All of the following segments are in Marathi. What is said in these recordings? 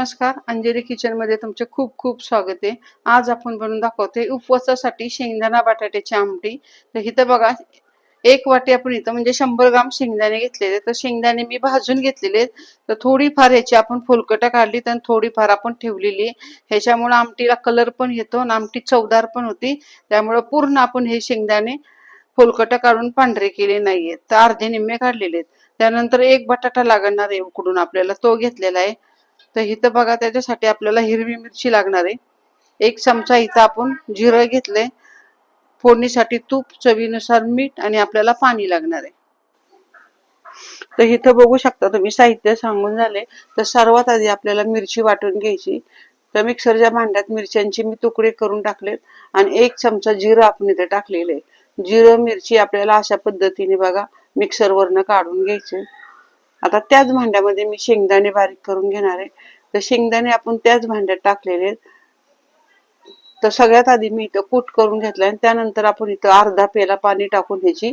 नमस्कार अंजली किचनमध्ये तुमचे खूप खूप स्वागत आहे. आज आपण बनवून दाखवते उपवासासाठी शेंगदाणा बटाट्याची आमटी. तर इथं बघा एक वाटी आपण इथं म्हणजे शंभर ग्राम शेंगदाणे घेतलेले तर शेंगदाणे मी भाजून घेतलेले तर थोडीफार ह्याची आपण फुलकटा काढली तर थोडीफार आपण ठेवलेली ह्याच्यामुळे आमटीला कलर पण येतो आणि आमटी चवदार पण होती. त्यामुळे पूर्ण आपण हे शेंगदाणे फुलकटा काढून पांढरे केले नाहीयेत. तर अर्धे निम्मे काढलेले आहेत. त्यानंतर एक बटाटा लागणार आहे उकडून आपल्याला. तो घेतलेला आहे. तर इथं बघा त्याच्यासाठी आपल्याला हिरवी मिरची लागणार आहे. एक चमचा इथं आपण जिरं घेतलंय. फोडणीसाठी तूप चवीनुसार मीठ आणि आपल्याला पाणी लागणार आहे. तर इथं बघू शकता तुम्ही साहित्य सांगून झाले तर सर्वात आधी आपल्याला मिरची वाटून घ्यायची. तर मिक्सरच्या भांड्यात मिरच्यांचे मी तुकडे करून टाकलेत आणि एक चमचा जिरं आपण इथे टाकलेलं आहे. जिरं मिरची आपल्याला अशा पद्धतीने बघा मिक्सरवरनं काढून घ्यायचे. आता त्याच भांड्यामध्ये मी शेंगदाणे बारीक करून घेणार आहे. तर शेंगदाणे आपण त्याच भांड्यात टाकलेले आहेत. तर सगळ्यात आधी मी इथं कूट करून घेतलाय आणि त्यानंतर आपण इथं अर्धा पेला पाणी टाकून ह्याची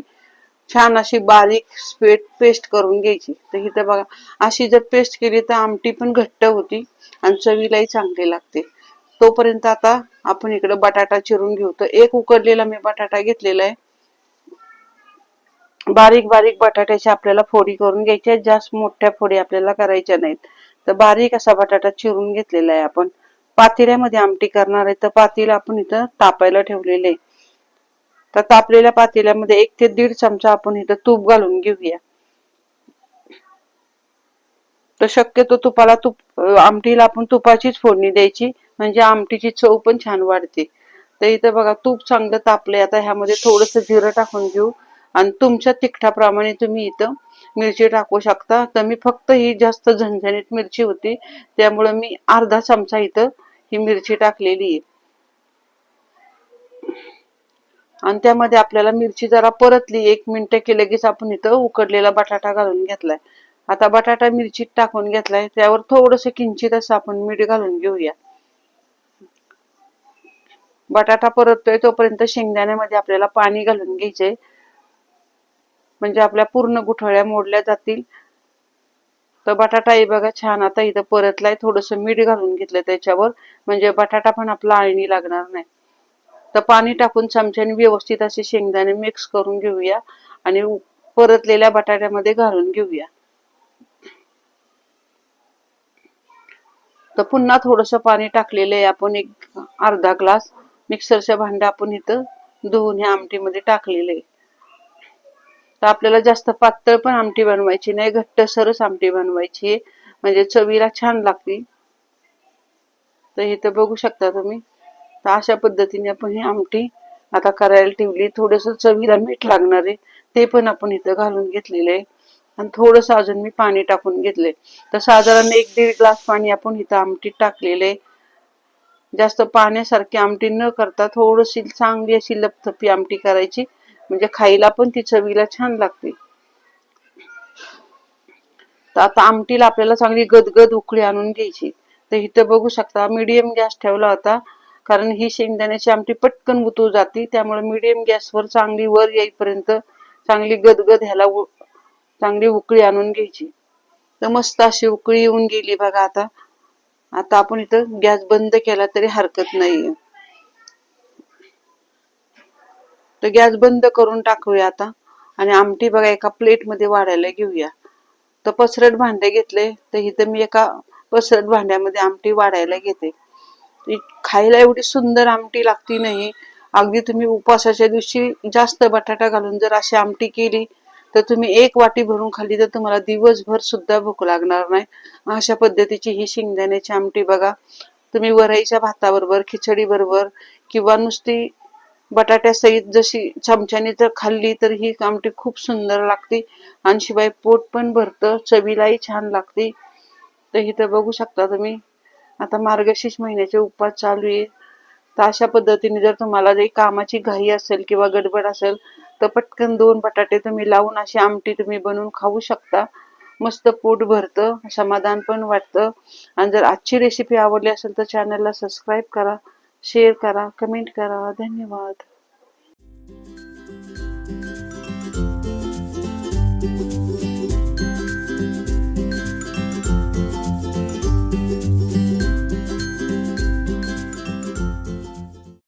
छान अशी बारीक स्पेट पेस्ट करून घ्यायची. तर इथं बघा अशी जर पेस्ट केली तर आमटी पण घट्ट होती आणि चवीलाही चांगली लागते. तोपर्यंत आता आपण इकडं बटाटा चिरून घेऊ. तर एक उकडलेला मी बटाटा घेतलेला आहे. बारीक बारीक बटाट्याच्या आपल्याला फोडी करून घ्यायच्या जास्त मोठ्या फोडी आपल्याला करायच्या नाहीत. तर बारीक असा बटाटा चिरून घेतलेला आहे आपण. पातेल्यामध्ये आमटी करणार आहे. तर पातेला आपण इथं तापायला ठेवलेले आहे. तर तापलेल्या पातेल्यामध्ये एक ते दीड चमचा आपण इथं तूप घालून घेऊया. तर शक्यतो तुपाला तुप आमटीला आपण तुपाचीच फोडणी द्यायची. म्हणजे आमटीची चव पण छान वाढते. तर इथं बघा तूप चांगलं तापले आता ह्यामध्ये थोडस जिरं टाकून घेऊ. आणि तुमच्या तिखटाप्रमाणे तुम्ही इथं मिरची टाकू शकता. तर मी फक्त ही जास्त झणझणीत मिरची होती. त्यामुळे मी अर्धा चमचा इथं ही मिरची टाकलेली आहे. आणि त्यामध्ये आपल्याला मिरची जरा परतली. एक मिनिट की लगेच आपण इथं उकडलेला बटाटा घालून घेतलाय. आता बटाटा मिरचीत टाकून घेतलाय. त्यावर थोडस किंचित असं आपण मीठ घालून घेऊया. बटाटा परततोय तोपर्यंत शेंगदाण्यामध्ये आपल्याला पाणी घालून घ्यायचंय. म्हणजे आपल्या पूर्ण गुठळ्या मोडल्या जातील. तर बटाटा बघा छान आता इथं परतलाय. थोडस मीठ घालून घेतलं त्याच्यावर. म्हणजे बटाटा पण आपला आळणी लागणार नाही. तर पाणी टाकून चमच्याने व्यवस्थित असे शेंगदाणे मिक्स करून घेऊया. आणि परतलेल्या बटाट्यामध्ये घालून घेऊया. तर पुन्हा थोडस पाणी टाकलेलं आहे आपण एक अर्धा ग्लास. मिक्सरच्या भांड्या आपण इथं धुवून ह्या आमटीमध्ये टाकलेलं आहे. तर आपल्याला जास्त पातळ पण आमटी बनवायची नाही घट्ट सरस आमटी बनवायची. आहे म्हणजे चवीला छान लागते. तर इथं बघू शकता तुम्ही. तर अशा पद्धतीने आपण ही आमटी आता करायला ठेवली. थोडस चवीला मीठ लागणार आहे. ते पण आपण इथं घालून घेतलेलं आहे. आणि थोडस अजून मी पाणी टाकून घेतलंय. तर साधारण एक दीड ग्लास पाणी आपण इथं आमटीत टाकलेलं आहे. जास्त पाण्यासारखी आमटी न करता थोडीशी चांगली अशी लपथपी आमटी करायची. म्हणजे खायला पण ती चवीला छान लागते. तर आता आमटीला आपल्याला चांगली गदगद उकळी आणून घ्यायची. तर इथं बघू शकता मीडियम गॅस ठेवला होता. कारण ही शेंगदाण्याची आमटी पटकन गुतू जाते. त्यामुळे मीडियम गॅसवर चांगली वर येईपर्यंत चांगली गदगद ह्याला चांगली उकळी आणून घ्यायची. तर मस्त अशी उकळी येऊन गेली बघा आता. आता आपण इथं गॅस बंद केला तरी हरकत नाही तर गॅस बंद करून टाकूया आता. आणि आमटी बघा एका प्लेटमध्ये वाढायला घेऊया. तर पसरट भांडे घेतले तर इथं मी एका पसरट भांड्यामध्ये आमटी वाढायला घेते. खायला एवढी सुंदर आमटी लागती नाही. अगदी तुम्ही उपवासाच्या दिवशी जास्त बटाटा घालून जर अशी आमटी केली तर तुम्ही एक वाटी भरून खाली तर तुम्हाला दिवसभर सुद्धा भूक लागणार नाही. अशा पद्धतीची ही शेंगदाण्याची आमटी बघा. तुम्ही वरईच्या भाताबरोबर खिचडी बरोबर किंवा नुसती बटाट्यासहित जशी चमच्याने जर खाल्ली तर ही आमटी खूप सुंदर लागते. आणि शिवाय पोट पण भरतं चवीलाही छान लागते. तर इथं बघू शकता तुम्ही. आता मार्गशीर्ष महिन्याचे उपवास चालू आहे तर अशा पद्धतीने जर तुम्हाला जरी कामाची घाई असेल किंवा गडबड असेल तर पटकन दोन बटाटे तुम्ही लावून अशी आमटी तुम्ही बनवून खाऊ शकता. मस्त पोट भरतं समाधान पण वाटतं. आणि जर आजची रेसिपी आवडली असेल तर चॅनलला सबस्क्राईब करा. शेअर करा कमेंट करा. धन्यवाद.